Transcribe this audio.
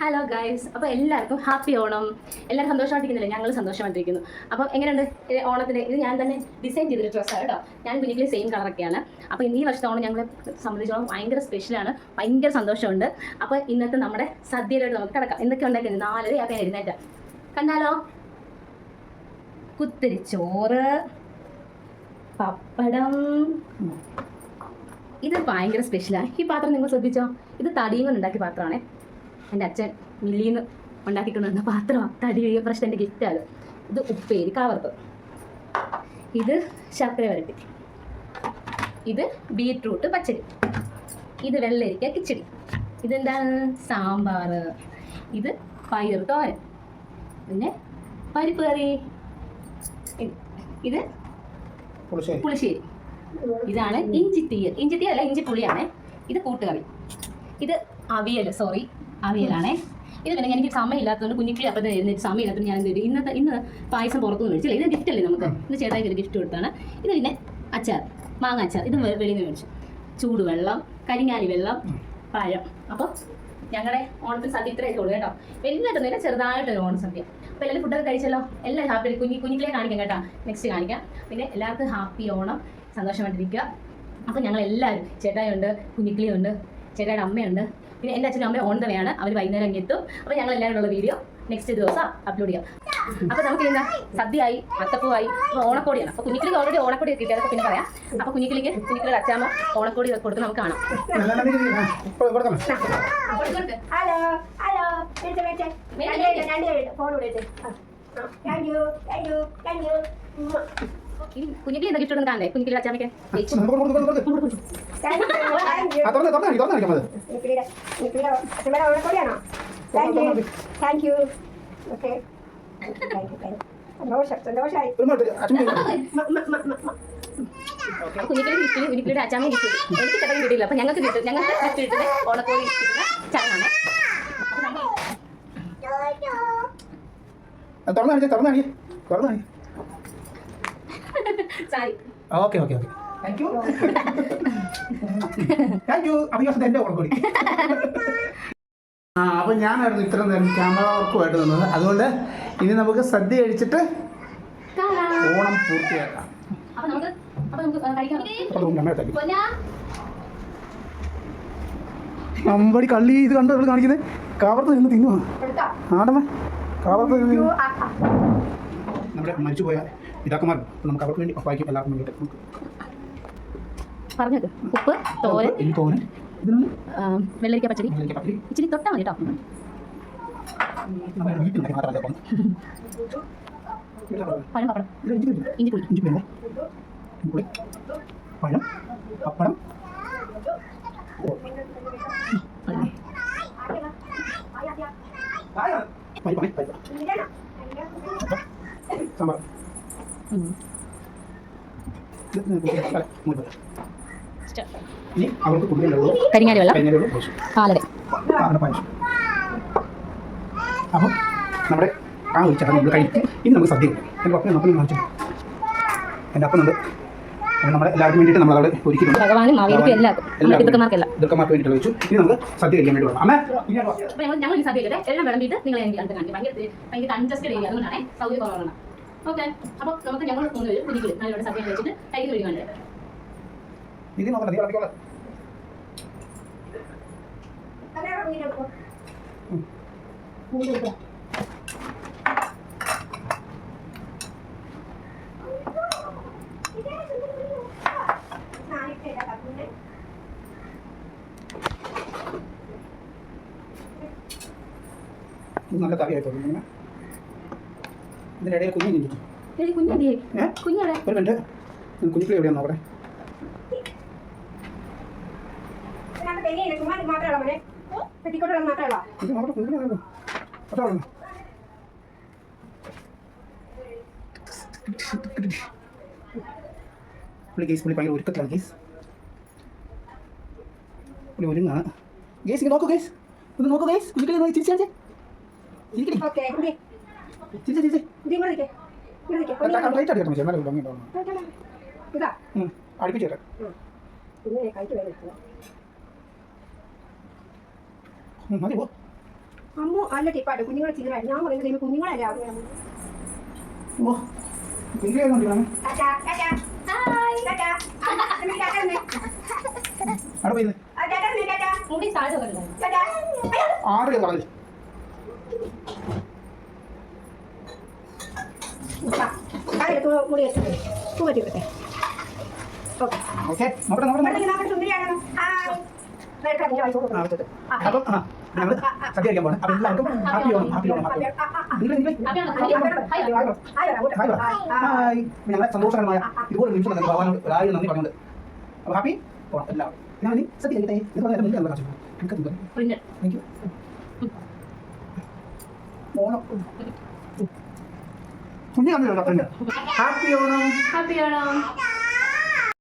Hello guys അപ്പോൾ എല്ലാവർക്കും happy Onam. എല്ലാവരും സന്തോഷമായിട്ടിരിക്കുന്നില്ല? ഞങ്ങൾ സന്തോഷമായിട്ടിരിക്കുന്നു. അപ്പം എങ്ങനെയുണ്ട്? ഇത് ഓണത്തിന് ഇത് ഞാൻ തന്നെ ഡിസൈൻ ചെയ്തൊരു ഡ്രസ്സാണ് കേട്ടോ. ഞാൻ കുഞ്ഞിക്കിലെ സെയിം കളറൊക്കെയാണ് അപ്പോൾ ഈ വർഷത്തെ ഓണം ഞങ്ങളെ സംബന്ധിച്ചോളം ഭയങ്കര സ്പെഷ്യലാണ് ഭയങ്കര സന്തോഷമുണ്ട്. അപ്പോൾ ഇന്നത്തെ നമ്മുടെ സദ്യയിലോട്ട് നമുക്ക് കിടക്കാം. എന്തൊക്കെ ഉണ്ടാക്കുന്നത് നാലര ആക്കാൻ എഴുന്നേറ്റ. കണ്ടാലോ? കുത്തിരി ചോറ് പപ്പടം ഇത് ഭയങ്കര സ്പെഷ്യലാണ് ഈ പാത്രം നിങ്ങൾ ശ്രദ്ധിച്ചോ? ഇത് തടിയും കൊണ്ട് ഉണ്ടാക്കിയ പാത്രമാണേ. എന്റെ അച്ഛൻ മില്ലിന്ന് ഉണ്ടാക്കിക്കൊണ്ടുവന്ന പാത്രമാണ് തടി പ്രശ്നം എന്റെ ഗിഫ്റ്റാണ് ഇത് ഉപ്പേരി കാവർത്ത് ഇത് ശർക്കര വരട്ടി. ഇത് ബീട്രൂട്ട് പച്ചടി. ഇത് വെള്ളരിക്ക കിച്ചടി. ഇതെന്താണ്? സാമ്പാർ. ഇത് പയർ തോരൻ. പിന്നെ പരിപ്പ് കറി. ഇത് പുളിശ്ശേരി. ഇതാണ് ഇഞ്ചി തീയൽ ഇഞ്ചി തീയൽ അല്ല ഇഞ്ചി പുളിയാണ്. ഇത് കൂട്ടുകറി. ഇത് അവിയൽ സോറി അവിയലാണേ. ഇത് പിന്നെ എനിക്ക് സമയമില്ലാത്തതുകൊണ്ട് കുഞ്ഞിക്കിളി അപ്പം എഴുന്നേറ്റ് സമയമില്ലാത്തതുകൊണ്ട് ഞാൻ എന്ത് ഇന്നത്തെ ഇന്ന് പായസം പുറത്തുനിന്ന് മേടിച്ചില്ല ഇത് ഗിഫ്റ്റ് അല്ലേ നമുക്ക്? ഇന്ന് ചേട്ടായിക്ക് ഒരു ഗിഫ്റ്റ് കൊടുത്താണ്. ഇത് പിന്നെ അച്ചാർ മാങ്ങ അച്ചാർ. ഇത് വെളിയിൽ നിന്ന് മേടിച്ചു. ചൂടുവെള്ളം കരിങ്ങാലി വെള്ളം പഴം. അപ്പോൾ ഞങ്ങളുടെ ഓണത്തിന് സദ്യ ഇത്രയൊക്കെ ഉള്ളൂ കേട്ടോ. വലിയതായിട്ടൊന്നുമില്ല ചെറുതായിട്ടൊരു ഓണസദ്യ അപ്പോൾ എല്ലാവരും ഫുഡൊക്കെ കഴിച്ചല്ലോ? എല്ലാവരും ഹാപ്പി കുഞ്ഞി കുഞ്ഞിക്കിളെ കാണിക്കാം കേട്ടോ. നെക്സ്റ്റ് കാണിക്കാം. പിന്നെ എല്ലാവർക്കും ഹാപ്പി ഓണം. സന്തോഷമായിട്ടിരിക്കുക. അപ്പോൾ ഞങ്ങൾ എല്ലാവരും ചേട്ടായുണ്ട് കുഞ്ഞിക്കിളിയുണ്ട് ചേട്ടായുടെ അമ്മയുണ്ട് പിന്നെ എന്റെ അച്ഛനും അമ്മയും ഓൺ തന്നെയാണ് അവർ വൈകുന്നേരം അങ്ങ് എത്തും. അപ്പോൾ ഞങ്ങൾ എല്ലാവരും ഉള്ള വീഡിയോ നെക്സ്റ്റ് ദിവസം അപ്ലോഡ് ചെയ്യാം. അപ്പോൾ നമുക്ക് എന്താ സദ്യയായി അത്തപ്പൂവായി അപ്പോൾ ഓണക്കോടിയാണ്. അപ്പോൾ കുഞ്ഞിക്കിളിക്ക് ഓൾറെഡി ഓണക്കോടി കിട്ടിയത് പിന്നെ പറയാം. അപ്പോൾ കുഞ്ഞിക്കിളിക്ക് കുഞ്ഞിക്കിളിയുടെ അച്ഛാമ്മ ഓണക്കോടി കൊടുത്ത് നമുക്ക് കാണാം. Hello hello. ഫോൺ വിളിച്ച് കുഞ്ഞിക്കിളി എന്താ ഗിഫ്റ്റ് കാണണ്ടേ താങ്ക് യു ഓക്കെ അച്ചാമ്മ എനിക്ക് ചേട്ടൻ കിട്ടിയില്ല അപ്പൊ ഞങ്ങൾക്ക് കിട്ടും ഞങ്ങൾക്ക് കിട്ടുന്ന ചടങ്ങാണ്. തുറന്ന് കാണിക്കാം തുറന്ന് കാണിക്കാം തുറന്ന് കാണിക്കാം. Sorry okay okay okay. Thank you thank you അപ്പോൾ എന്റെ ഓർമ്മ ആ അപ്പോൾ ഞാനായിരുന്നു ഇത്ര നേരം ക്യാമറ വർക്കുമായിട്ട് നിന്നത്. അതുകൊണ്ട് ഇനി നമുക്ക് സദ്യ കഴിച്ചിട്ട് കാണാം ഓണം പൂർത്തിയാക്കാം. അമ്പടി കള്ളി ഇത് കണ്ടോ കാണിക്കുന്നത് കാവർത്ത് നിന്ന് തിന്നുവാ. എടുത്തോ നമ്മുടെ മരിച്ചുപോയ പിതാക്കന്മാർ നമുക്ക് അവർക്ക് വേണ്ടി വായിക്കും എല്ലാവർക്കും വേണ്ടിയിട്ട് പറഞ്ഞത് ഉപ്പ് തോരൻ തോരൻ. വെള്ളരിക്ക പച്ചടി. ഇച്ചിരി തൊട്ടാൽ മതി കേട്ടോ പഴം പപ്പടം. ഇഞ്ചി പുളി. ഇഞ്ചി പുളി പഴം പപ്പടം. സാമ്പാർ നമുക്ക്. ഇനി അവർക്ക് കുടിക്കാനുള്ളത് കരിങ്ങാലി വെള്ളം. കഴിഞ്ഞാലുള്ള ആവശ്യം പാലട. അപ്പം നമ്മുടെ ആ നമ്മൾ കഴിക്കും. ഇനി നമുക്ക് സദ്യ ഉണ്ട് എന്റെ പപ്പനെ അപ്പനുണ്ട്. അത് നമ്മളെ എല്ലാവർക്കും വേണ്ടിയിട്ട് നമ്മളവിടെ ഒരുക്കിയിട്ടുണ്ട്. ഭഗവാനും മാവേലിക്കും എല്ലാവർക്കും. നമ്മുടെ പിതൃക്കന്മാർക്കെല്ലാം. ദുഃഖമാർക്ക് വേണ്ടിയിട്ട് വെച്ചു. ഇനി നമുക്ക് സദ്യ കഴിക്കാൻ വേണ്ടി വരാം അമ്മേ ഇനി വാ. അപ്പോൾ ഞങ്ങൾ ഈ സദ്യ ഇല്ലേ എല്ലാം വിളമ്പിയിട്ട് നിങ്ങൾ എനിക്ക് അടുത്ത് കാണിക്കും. ഭയങ്കര ഭയങ്കര കൺജസ്റ്റഡ് ഏരിയ അതുകൊണ്ടാണ് സൗകര്യം കുറവാണ് ഓക്കെ അപ്പോൾ നമുക്ക് ഞങ്ങൾ മൂന്ന് പേര് കുഞ്ഞിക്കിളി നല്ലോണം സദ്യ കഴിച്ചിട്ട് കൈക്ക് വഴി കണ്ടത് ഇത് നോക്കണം നീ വളർത്തിക്കോളാം ഇത് നല്ല കറിയായിട്ടുണ്ട് ഇങ്ങനെ. ഇതിനിടയിൽ കുഞ്ഞു നിന്നിട്ടു ഒരു മിനിറ്റ്. കുഞ്ഞിക്കിളി എവിടെയാണ് നോക്കട്ടെ ഇത് ഉള്ളു. പുള്ളി കേസ് പുള്ളി ഭയങ്കര ഒരുക്കത്തിലാണ് ഗേസ്. പുള്ളി ഒരുങ്ങാണ്. ഗേസ് ഇങ്ങനെ നോക്കൂ ഗേസ്. ഒന്ന് നോക്കൂ ഗേസ്. കുഞ്ഞിക്കിളി നോക്കി അടിക്കണം മതി പോ. അമ്മു നല്ല ടിപ്പായിട്ട് കുഞ്ഞുങ്ങളെ ചില്ലറായി ഞാൻ പറയുന്നത് കുഞ്ഞുങ്ങളല്ല ആവുക ഓ കുഞ്ഞിനെ ടാറ്റാ ടാറ്റാ. ഹായ്. ടാറ്റാ. അമ്മ ടാറ്റാ അമ്മേ. അവിടെ പോയിരുന്നേ ആ, ടാറ്റാ അമ്മേ, ടാറ്റാ. മുടി താഴെ വരുന്നു ടാറ്റാ. അയ്യോ. ആറ് പറഞ്ഞു ആ, താഴെ തൂ മുടി വെച്ചത് തൂ പറ്റി വിട്ടെ. അപ്പം അപ്പം ഞങ്ങളെ സന്തോഷകരമായ ഇതുപോലെ നിമിഷം തന്നെ ഭഗവാനോട് ഒരാളും നന്ദി പറഞ്ഞുകൊണ്ട് അപ്പോൾ ഹാപ്പി ഓണം എല്ലാവരും ഞാൻ ഇനി സദ്യ കഴിക്കട്ടെ ഇത് പറഞ്ഞാൽ നിങ്ങൾക്ക് എന്താ കാണിച്ചു നിങ്ങൾക്ക് എന്ത് പ്രിന്റ് താങ്ക് യു ഓണം കുഞ്ഞു കമ്മിയുണ്ടോ ഹാപ്പി ഓണം ഹാപ്പി ആണോ